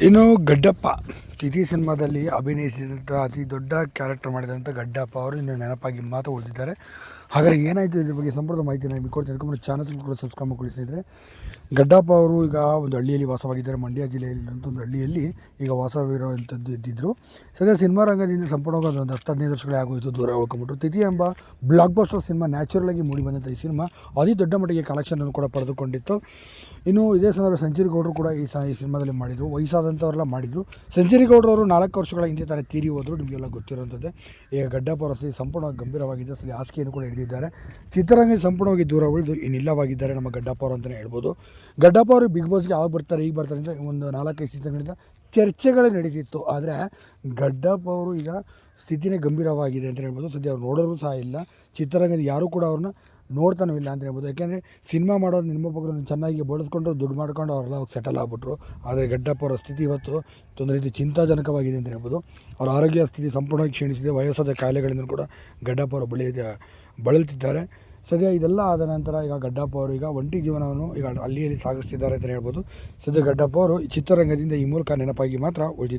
ಇನ್ನು ಗಡ್ಡಪ್ಪ. ತಿಥಿ ಸಿನಿಮಾದಲ್ಲಿ ಅಭಿನಯಿಸಿದಂಥ ಅತಿ ದೊಡ್ಡ ಕ್ಯಾರೆಕ್ಟರ್ ಮಾಡಿದಂಥ ಗಡ್ಡಪ್ಪ ಅವರು ಇನ್ನು ನೆನಪಾಗಿ ಮಾತು ಉಳಿದಿದ್ದಾರೆ ಹಾಗಾದರೆ ಏನಾಯಿತು ಇದ್ರ ಬಗ್ಗೆ ಸಂಪೂರ್ಣ ಮಾಹಿತಿ ನಿಮಗೆ ಕೊಡ್ತೀನಿ. ಅದಕ್ಕೆ ಚಾನಲ್ ಕೂಡ ಸಬ್ಸ್ಕ್ರೈಬ್ ಮಾಡಿಸಿದರೆ ಗಡ್ಡಪ್ಪ ಅವರು ಈಗ ಒಂದು ಹಳ್ಳಿಯಲ್ಲಿ ವಾಸವಾಗಿದ್ದಾರೆ. ಮಂಡ್ಯ ಜಿಲ್ಲೆಯಲ್ಲಿ ಒಂದು ಹಳ್ಳಿಯಲ್ಲಿ ಈಗ ವಾಸವಿರುವಂಥದ್ದು ಇದ್ದಿದ್ದರು ಸದ್ಯ ಸಿನಿಮಾ ರಂಗದಿಂದ ಸಂಪೂರ್ಣವಾಗಿ ಒಂದು ಹತ್ತು ಹದಿನೈದು ವರ್ಷಗಳೇ ಆಗೋಯಿತು. ದೂರ ಉಳ್ಕೊಂಬಿಟ್ರು ತಿಥಿ ಎಂಬ ಬ್ಲಾಕ್ ಬಸ್ಟರ್ ಸಿನಿಮಾ ನ್ಯಾಚುರಲ್ ಆಗಿ ಮೂಡಿ ಬಂದಂಥ ಈ ಸಿನಿಮಾ ಅತಿ ದೊಡ್ಡ ಮಟ್ಟಿಗೆ ಕಲೆಕ್ಷನನ್ನು ಕೂಡ ಪಡೆದುಕೊಂಡಿತ್ತು. ಇನ್ನು ಇದೇ ಸಂದರ್ಭ ಸಂಚರಿ ಗೌಡರು ಕೂಡ ಈ ಸ, ಈ ಸಿನಿಮಾದಲ್ಲಿ ಮಾಡಿದರು. ವಯಸ್ಸಾದಂಥವರೆಲ್ಲ ಮಾಡಿದರು. ಸೆಂಚುರಿ ಗೌಡರವರು ನಾಲ್ಕು ವರ್ಷಗಳ ಹಿಂದೆ ತಾನೇ ತೀರಿ ಹೋದರು. ನಿಮಗೆಲ್ಲ ಗೊತ್ತಿರೋಂಥದ್ದೇ. ಈಗ ಗಡ್ಡ ಪರಸಿ ಸಂಪೂರ್ಣವಾಗಿ ಗಂಭೀರವಾಗಿದೆ ಸದ್ಯ ಹಾಸಿಗೆಯನ್ನು ಕೂಡ ಹಿಡಿದಿದ್ದಾರೆ. ಚಿತ್ರರಂಗ ಸಂಪೂರ್ಣವಾಗಿ ದೂರ ಉಳಿದು ಇನ್ನಿಲ್ಲವಾಗಿದ್ದಾರೆ ನಮ್ಮ ಗಡ್ಡಪ್ಪ ಅಂತಲೇ ಹೇಳ್ಬೋದು. ಗಡ್ಡಪ್ಪ ಅವರು ಬಿಗ್ ಬಾಸ್ಗೆ ಯಾವಾಗ ಬರ್ತಾರೆ, ಈಗ ಬರ್ತಾರೆ ಅಂತ ಒಂದು ನಾಲ್ಕೈದು ಸೀಸನ್ಗಳಿಂದ ಚರ್ಚೆಗಳೇ ನಡೀತಿತ್ತು ಆದರೆ ಗಡ್ಡಪ್ಪ ಅವರು ಈಗ ಸ್ಥಿತಿನೇ ಗಂಭೀರವಾಗಿದೆ ಅಂತ ಹೇಳ್ಬೋದು. ಸದ್ಯ ಅವ್ರು ನೋಡೋರು ಸಹ ಇಲ್ಲ. ಚಿತ್ರರಂಗದ ಯಾರೂ ಕೂಡ ಅವ್ರನ್ನ ನೋಡ್ತಾನೂ ಇಲ್ಲ ಅಂತ ಹೇಳ್ಬೋದು ಯಾಕೆಂದರೆ ಸಿನಿಮಾ ಮಾಡೋರು ನಿರ್ಮಾಪಕರನ್ನು ಚೆನ್ನಾಗಿ ಬಳಸ್ಕೊಂಡು ದುಡ್ಡು ಮಾಡ್ಕೊಂಡು ಅವರೆಲ್ಲ ಹೋಗಿ ಸೆಟಲ್ ಆಗಿಬಿಟ್ರು. ಆದರೆ ಗಡ್ಡಪ್ಪ ಅವರ ಸ್ಥಿತಿ ಇವತ್ತು ಒಂದು ರೀತಿ ಚಿಂತಾಜನಕವಾಗಿದೆ ಅಂತ ಹೇಳ್ಬೋದು ಅವರ ಆರೋಗ್ಯ ಸ್ಥಿತಿ ಸಂಪೂರ್ಣವಾಗಿ ಕ್ಷೀಣಿಸಿದೆ. ವಯಸ್ಸಾದ ಕಾಯಿಲೆಗಳಿಂದ ಕೂಡ ಗಡ್ಡಪ್ಪ ಅವರು ಬಳಿ ಬಳಲುತ್ತಿದ್ದಾರೆ ಸದ್ಯ ಇದೆಲ್ಲ ಆದ ನಂತರ ಈಗ ಗಡ್ಡಪ್ಪ ಅವರು ಈಗ ಒಂಟಿ ಜೀವನವನ್ನು ಈಗ ಹಳ್ಳಿಯಲ್ಲಿ ಸಾಗಿಸ್ತಿದ್ದಾರೆ ಅಂತ ಹೇಳ್ಬೋದು. ಸದ್ಯ ಗಡ್ಡಪ್ಪ ಅವರು ಚಿತ್ರರಂಗದಿಂದ ಈ ಮೂಲಕ ನೆನಪಾಗಿ ಮಾತ್ರ ಉಳಿದಿದ್ದಾರೆ.